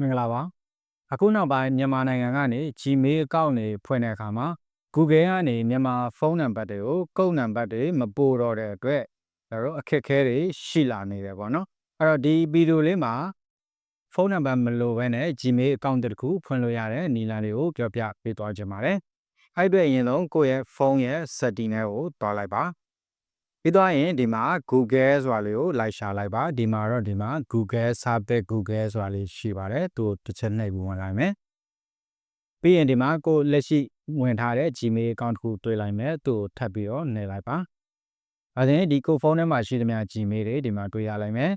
မင်္ဂလာပါအခုနောက်ပိုင်းမြန်မာနိုင်ငံကနေ Gmail account တွေဖွင့်တဲ့အခါမှာ Google ကနေမြန်မာဖုန်းနံပါတ်တွေကိုကုတ်နံပါတ်တွေမပို့တော့တဲ့အတွက်ကျွန်တော်တို့အခက်အခဲတွေရှိလာနေတယ်ပေါ့နော်အဲ့တော့ဒီဗီဒီယိုလေးမှာဖုန်းနံပါတ်မလိုဘဲနဲ့ Gmail account တစ်ခုဖွင့်လို့ရတဲ့နည်းလမ်းတွေကိုပြောပြပေးသွားခြင်းပါတယ်အဲ့အတွက်အရင်ဆုံးကိုယ့်ရဲ့ဖုန်းရဲ့ setting တွေကိုတွားလိုက်ပါ ပြီးတော့ရင်ဒီမှာ Google ဆိုတာလေးကိုလိုက်ရှာလိုက်ပါဒီမှာတော့ဒီမှာ Google Service Google ဆိုတာလေးရှိပါတယ်သူတစ်ချက်နှိပ်ပြီးဝင်လိုက်မယ်ပြီးရင်ဒီမှာကိုလက်ရှိဝင်ထားတဲ့ Gmail account တစ်ခုတွေ့လိုက်မယ်သူ့ကိုထပ်ပြီးတော့နှိပ်လိုက်ပါအဲဒါဒီကိုဖုန်းထဲမှာရှိသမျှ Gmail တွေဒီမှာတွေ့ရလိုက်မယ်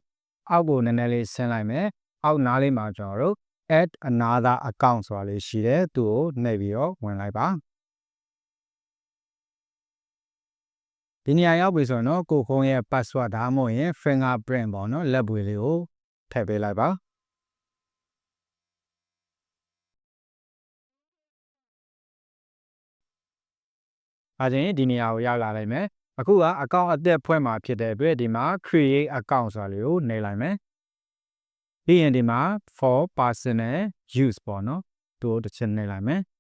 အောက်ကိုနည်းနည်းလေးဆင်းလိုက်မယ်အောက်နားလေးမှာကျွန်တော်တို့ add another account ဆိုတာလေးရှိတယ်သူ့ကိုနှိပ်ပြီးတော့ဝင်လိုက်ပါ ဒီနေရာရောက်ပြီဆိုရင်တော့ကိုခုံးရဲ့ password ဒါမှမဟုတ်ရင် fingerprint ပေါ့နော်လက်ပွေလေးကိုထည့်ပေးလိုက်ပါအဲဒါရင်ဒီနေရာကိုရောက်လာလိုက်မယ်အခုက account အသက်ဖွင့်မှာဖြစ်တဲ့အတွက်ဒီမှာ create account ဆိုတာလေးကိုနှိပ်လိုက်မယ်ပြီးရင်ဒီမှာ for personal use ပေါ့နော်သူ့ကိုတစ်ချက်နှိပ်လိုက်မယ်အဲ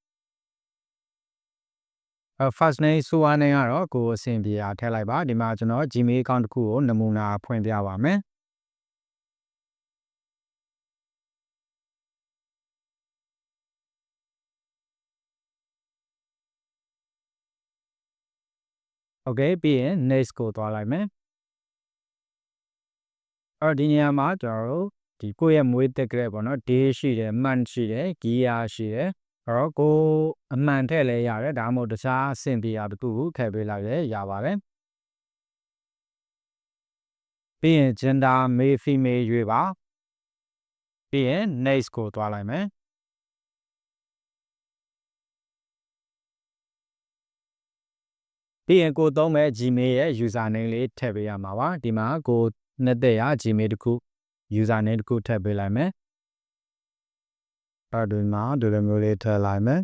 first name ဆိုအားနေကတော့ကိုအဆင်ပြေအောင်ထည့်လိုက်ပါဒီမှာကျွန်တော် Gmail account တစ်ခုကိုနမူနာဖွင့်ပြပါမယ်โอเคပြီးရင် next ကိုသွားလိုက်မယ်အဲ့တော့ဒီနေရာမှာကျွန်တော်တို့ဒီကိုယ့်ရဲ့မွေးတက်ကလေးပေါ့နော် day ရှိတယ် month ရှိတယ် year ရှိတယ်အဲ့ တော့ကိုအမှန်ထည့်လဲရတယ်ဒါမှမဟုတ်တခြားအဆင့်ပြရတခုထည့်ပေးလိုက်လဲရပါတယ်ပြီးရင် gender male female ရွေးပါပြီးရင် next ကိုသွားလိုက်မယ်ပြီးရင်ကိုသုံးမဲ့ Gmail ရဲ့ username လေးထည့်ပေးရမှာပါဒီမှာကိုနှစ်သက်ရ Gmail တခု username တခုထည့်ပေးလိုက်မယ် အဲ့ဒီမှာဒီလိုမျိုးလေးထည့်လိုက်မယ်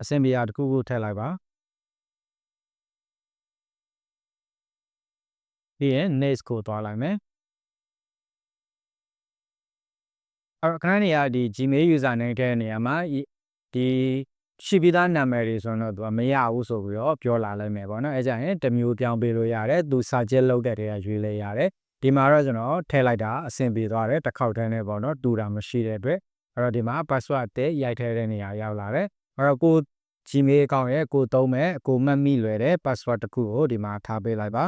အဆင်ပြေရတခုခုထည့်လိုက်ပါပြီးရင် next ကိုသွားလိုက်မယ်အဲ့တော့ခဏနေရဒီ Gmail username ထဲနေရာမှာဒီ ရှိပြီးသားနာမည်တွေဆိုတော့သူကမရဘူးဆိုပြီးတော့ပြောလာလိုက်မယ်ပေါ့နော်အဲကြရင်တစ်မျိုးပြောင်းပေးလို့ရတယ်သူစာချက်လုပ်တဲ့တွေကရွေးလဲရတယ်ဒီမှာတော့ကျွန်တော်ထည့်လိုက်တာအဆင်ပြေသွားတယ်တစ်ခေါက်တည်းနဲ့ပေါ့နော်တူတာမရှိတဲ့အတွက်အဲ့တော့ဒီမှာ password တဲ့ရိုက်ထည့်တဲ့နေရာရောက်လာတယ်အဲ့တော့ကို Gmail account ရဲ့ကိုသုံးမဲ့ကိုမှတ်မိလွယ်တဲ့ password တစ်ခုကိုဒီမှာထားပေးလိုက်ပါ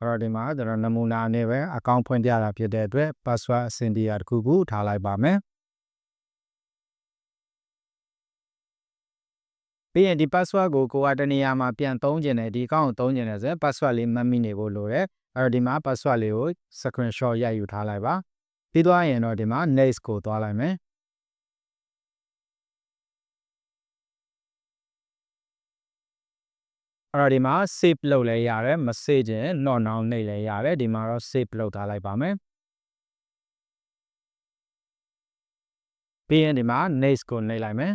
အဲ့တော့ဒီမှာကျွန်တော်နမူနာနဲ့ပဲ account ဖွင့်ပြတာဖြစ်တဲ့အတွက် password အဆင်ပြေတာတစ်ခုခုထားလိုက်ပါမယ် ပြီးရင်ဒီ password ကိုကိုကတနေရာမှာပြန်သုံးကျင်တယ်ဒီ account ကိုသုံးကျင်တယ်ဆိုရင် password လေးမှတ်မိနေဖို့လိုတယ်အဲ့တော့ဒီမှာ password လေးကို screenshot ရိုက်ယူထားလိုက်ပါပြီးသွားရင်တော့ဒီမှာ next ကိုသွားလိုက်မယ်အဲ့တော့ဒီမှာ save လုပ်လဲရတယ်မ save ခြင်း not now နှိပ်လဲရတယ်ဒီမှာတော့ save လုပ်ထားလိုက်ပါမယ်ပြီးရင်ဒီမှာ next ကိုနှိပ်လိုက်မယ်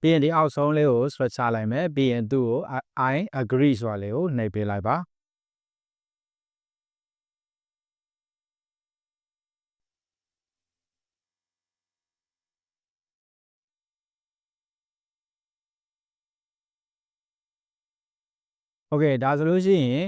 ပြီးရင်ဒီအောက်ဆုံးလေးကို switch ချလိုက်မယ်ပြီးရင်သူ့ကို I agree ဆိုတာလေးကိုနှိပ်ပေးလိုက်ပါโอเคဒါဆိုလို့ရှိရင်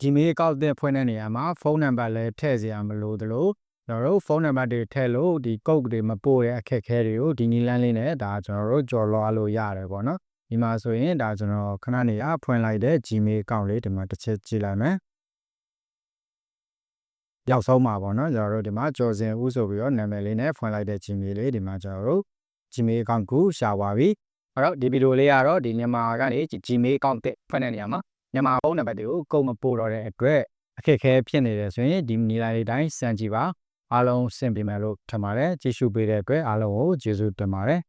Gmail account တဲ့ဖွင့်တဲ့နေရာမှာဖုန်းနံပါတ်လည်းထည့်စရာမလိုသလို ကျွန်တော်တို့ဖုန်းနံပါတ်တွေထည့်လို့ဒီ code တွေမပို့တဲ့အခက်အခဲတွေကိုဒီနည်းလမ်းလေးနဲ့ဒါကျွန်တော်တို့ကြော်လွှားလို့ရတယ်ပေါ့နော်ဒီမှာဆိုရင်ဒါကျွန်တော်ခဏနေအဖွင့်လိုက်တဲ့ Gmail account လေးဒီမှာတစ်ချက်ကြည့်လိုက်မယ်ရောက်ဆုံးမှာပေါ့နော်ကျွန်တော်တို့ဒီမှာကြော်စင်ဦးဆိုပြီးတော့နာမည်လေးနဲ့ဖွင့်လိုက်တဲ့ Gmail လေးဒီမှာကျွန်တော်တို့ Gmail account ကိုရှာပါပြီအဲ့တော့ဒီဗီဒီယိုလေးကတော့ဒီမြန်မာကနေ Gmail account တက်ဖွင့်တဲ့နေရာမှာမြန်မာဖုန်းနံပါတ်တွေကိုကုန်မပို့တော့တဲ့အတွက်အခက်အခဲဖြစ်နေတယ်ဆိုရင်ဒီနီလာလေးတိုင်းစမ်းကြည့်ပါ အားလုံးစင်ပြမယ်လို့ထင်ပါတယ်ကြည့်ရှုပေးတဲ့အတွက်အားလုံးကိုကျေးဇူးတင်ပါတယ်